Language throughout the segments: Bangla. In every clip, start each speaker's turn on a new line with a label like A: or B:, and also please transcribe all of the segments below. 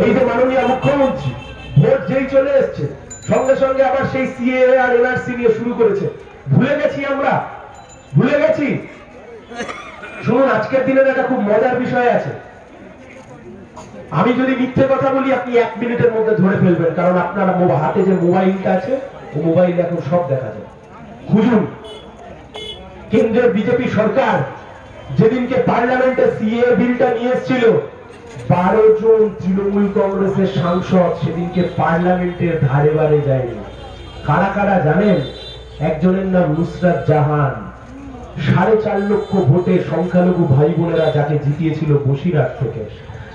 A: এই যে মাননীয় মুখ্যমন্ত্রী, ভোট যেই চলে এসছে, সঙ্গে সঙ্গে আবার সেই সিএ আর এনআরসি নিয়ে শুরু করেছে। ভুলে গেছি আমরা? ভুলে গেছি? শুনুন, আজকের দিনের একটা খুব মজার বিষয় আছে। আমি যদি মিথ্যে কথা বলি, আপনি এক মিনিটের মধ্যে ধরে ফেলবেন, কারণ আপনার হাতে যে মোবাইলটা আছে, ও মোবাইলে এখন সব দেখা যায়। খুঁজুন, কেন্দ্রের বিজেপি সরকার যেদিনকে পার্লামেন্টে সিএ বিলটা নিয়ে এসেছিল বারো জন তৃণমূল কংগ্রেসের সাংসদ সেদিনকে পার্লামেন্টের ধারে বারে যায়নি। কারা কারা জানেন? একজনের নাম নুসরাত জাহান। সাড়ে চার লক্ষ ভোটে সংখ্যালঘু ভাই বোনেরা যাকে জিতিয়েছিল বসিরহাট থেকে।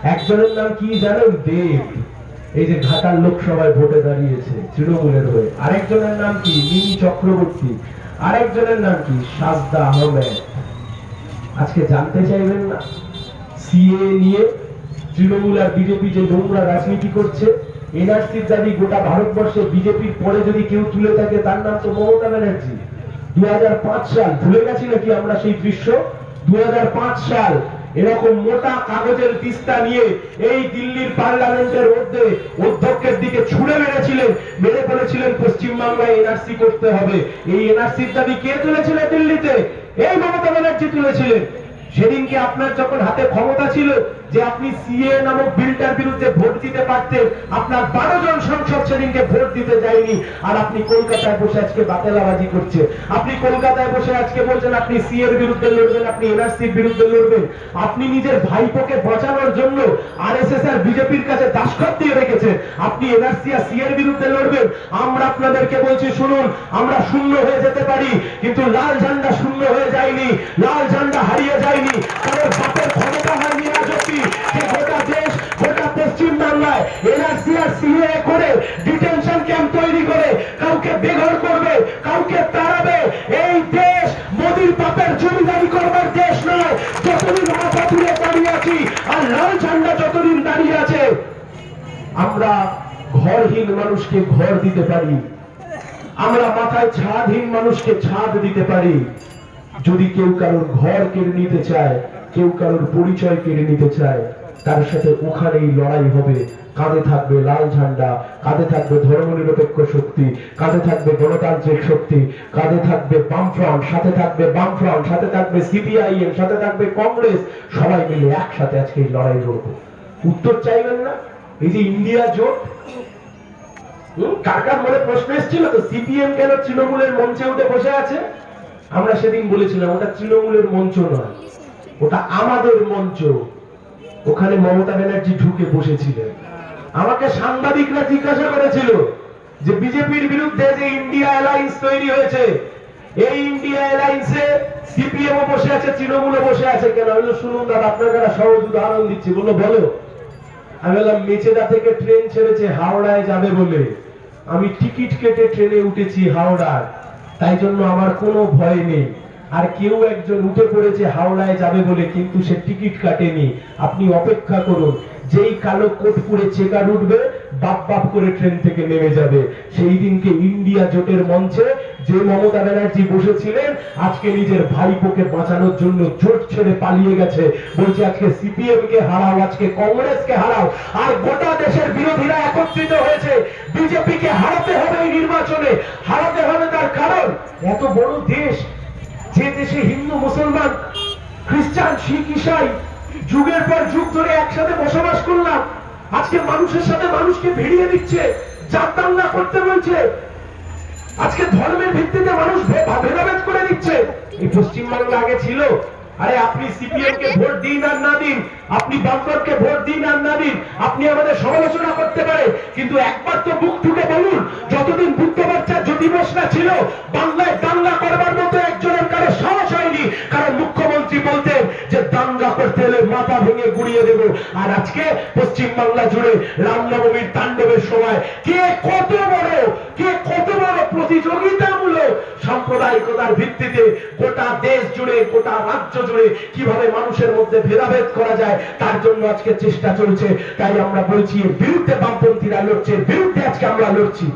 A: একজনের নাম কি জানেন? দেব। এই যে ঘাটাল লোকসভায় ভোটে দাঁড়িয়েছে তৃণমূলের হয়ে। আরেকজনের নাম কি? মিনি চক্রবর্তী। আরেকজনের নাম কি? সাজদা আহমেদ। আজকে জানতে চাইবেন না। সিএ নিয়ে তৃণমূল আর বিজেপি যে নোংরা রাজনীতি করছে, এনআরসির দাবি গোটা ভারতবর্ষে বিজেপির পরে যদি কেউ তুলে থাকে, তার নাম তো মমতা ব্যানার্জি। দু সাল, ভুলে গেছি নাকি আমরা সেই দৃশ্য? দু সাল, এরকম মোটা কাগজের তিস্তা নিয়ে এই দিল্লির পার্লামেন্টের মধ্যে অধ্যক্ষের দিকে ছুড়ে মেরেছিলেন, মেরে ফেলেছিলেন পশ্চিমবাংলায় এনআরসি করতে হবে। এই এনআরসির দাবি কে তুলেছিলেন দিল্লিতে? এই মমতা ব্যানার্জি তুলেছিলেন। সেদিনকে আপনার যখন হাতে ক্ষমতা ছিল যে আপনি সিএ নামক বিলটার বিরুদ্ধে ভোট দিতে পারতেন, আপনার বারো জন সংসদ সেদিনকে ভোট দিতে যায়নি। আর আপনি কলকাতায় বসে আজকে বাতেলাবাজি করছে আপনি কলকাতায় বসে আজকে বলছেন, আপনি সি এর বিরুদ্ধে লড়বেন, আপনি এনআরসির বিরুদ্ধে লড়বেন। আপনি নিজের ভাইপোকে বাঁচানোর জন্য আরএসএস আর বিজেপির কাছে দাসখত দিয়ে রেখেছে আপনি এনআরসি আর সি এর বিরুদ্ধে লড়বেন। আমরা আপনাদেরকে বলছি, শুনুন, আমরা শূন্য হয়ে যেতে পারি, কিন্তু লাল ঝান্ডা শূন্য হয়ে যায়নি। লাল ঝান্ডা হারিয়ে যায়নি কারণ বাপের ক্ষমতা হয়নি রাজত্বী যে গোটা দেশ, গোটা পশ্চিম বাংলায় এনআরসি আর সিএ করে ডিটেনশন ক্যাম্প তৈরি করে, কাউকে বেঘর করবে, কাউকে তাড়াবে। এই দেশ মোদির বাপের জমিদারি করবার দেশ নয়। যতদিন আমরা পাথুরে দাঁড়িয়ে আছি আর লাল ঝান্ডা যতদিন দাঁড়িয়ে আছে, আমরা ঘরহীন মানুষকে ঘর দিতে পারি। আমরা মাথায় ছাদহীন মানুষকে ছাদ দিতে পারি। যদি কেউ কারোর ঘর কেড়ে নিতে চায়, কেউ কারোর পরিচয় কেড়ে নিতে চায়, তার সাথে ওখানেই লড়াই হবে। কাঁধে থাকবে লাল ঝান্ডা, কাঁধে থাকবে ধর্মনিরপেক্ষ শক্তি, কাঁধে থাকবে গণতান্ত্রিক শক্তি, কাঁধে থাকবে বামফ্রন্ট সাথে থাকবে বামফ্রন্ট সাথে থাকবে সিপিআইএম, সাথে থাকবে কংগ্রেস, সবাই মিলে একসাথে আজকে এই লড়াই লড়বো। উত্তর চাইবেন না? এই যে ইন্ডিয়া জোট কার কার মনে প্রশ্ন এসেছিল? তো সিপিএম কেন তৃণমূলের মঞ্চে উঠে বসে আছে? আমরা সেদিন বলেছিলাম, ওটা তৃণমূলের মঞ্চ নয়, ওটা আমাদের মঞ্চ। ওখানে মমতা ব্যানার্জি ঢুকে বসেছিলেন। আমাকে সাংবাদিকরা জিজ্ঞাসা করেছিল যে, বিজেপির বিরুদ্ধে যে ইন্ডিয়া অ্যালায়েন্স তৈরি হয়েছে, এই ইন্ডিয়া অ্যালায়েন্সে সিপিএম বসে আছে, তৃণমূলও বসে আছে কেন? আমি শুনুন দাদা আপনাকে একটা সহজ উদাহরণ দিচ্ছি। বলল, বলো। আমি বললাম, মেচেদা থেকে ট্রেন ছেড়েছে, হাওড়ায় যাবে বলে। আমি টিকিট কেটে ট্রেনে উঠেছি হাওড়ার তাই জন্য আমার কোনো ভয় নেই। আর কেউ একজন উঠে পড়েছে হাওড়ায় যাবে বলে, কিন্তু সে টিকিট কাটেনি। আপনি অপেক্ষা করুন, যেই কালো কোট পরে চেকার উঠবে, বাপ বাপ করে ট্রেন থেকে নেমে যাবে। সেই দিনকে ইন্ডিয়া জোটের মঞ্চে যে মমতা ব্যানার্জি বসেছিলেন, আজকে নিজের ভাইপোকে বাঁচানোর জন্য জোট ছেড়ে পালিয়ে গেছে। বলছে, আজকে সিপিএম কে হারাও, আজকে কংগ্রেসকে হারাও, আর গোটা দেশের বিরোধীরা একত্রিত হয়েছে। বিজেপিকে হারাতে হবে এই নির্বাচনে। হারাতে হবে তার কারণ, এত বড় দেশ, যে দেশে হিন্দু, মুসলমান, খ্রিস্টান, শিখ, ইসাই, যুগের পর যুগ ধরে একসাথে বসবাস করলাম। আজকে মানুষের সাথে মানুষকে ভিড়িয়ে দিচ্ছে জাত দাঙ্গা করতে বলছে। আজকে ধর্মের ভিত্তিতে মানুষ ভেদাভেদ করে দিচ্ছে। এই পশ্চিমবাংলা আগে ছিল আরে আপনি সিপিএম কে ভোট দিন আর না দিন, আপনি বামপন্থকে ভোট দিন আর না দিন, আপনি আমাদের সমালোচনা করতে পারে, কিন্তু একবার তো বুক ঠুকে বলুন, যতদিন বুদ্ধ বাচ্চার দিবস না ছিল, বাংলায় দাঙ্গা করবার মতো একজনের কারও সাহস হয়নি। কারণ মুখ্যমন্ত্রী বলতেন যে দাঙ্গা করতে হলে মাথা ভেঙে গুড়িয়ে দেব। আর আজকে পশ্চিম বাংলা জুড়ে রামনবমীর তাণ্ডবের সময় কে কত বড় কে কত বড় প্রতিযোগিতামূলক সাম্প্রদায়িকতার ভিত্তিতে গোটা দেশ জুড়ে, গোটা রাজ্য জুড়ে কীভাবে মানুষের মধ্যে ভেদাভেদ করা যায়, তার জন্য আজকে চেষ্টা চলছে। তাই আমরা বলছি বিরুদ্ধে বামপন্থীরা লড়ছে বিরুদ্ধে আজকে আমরা লড়ছি।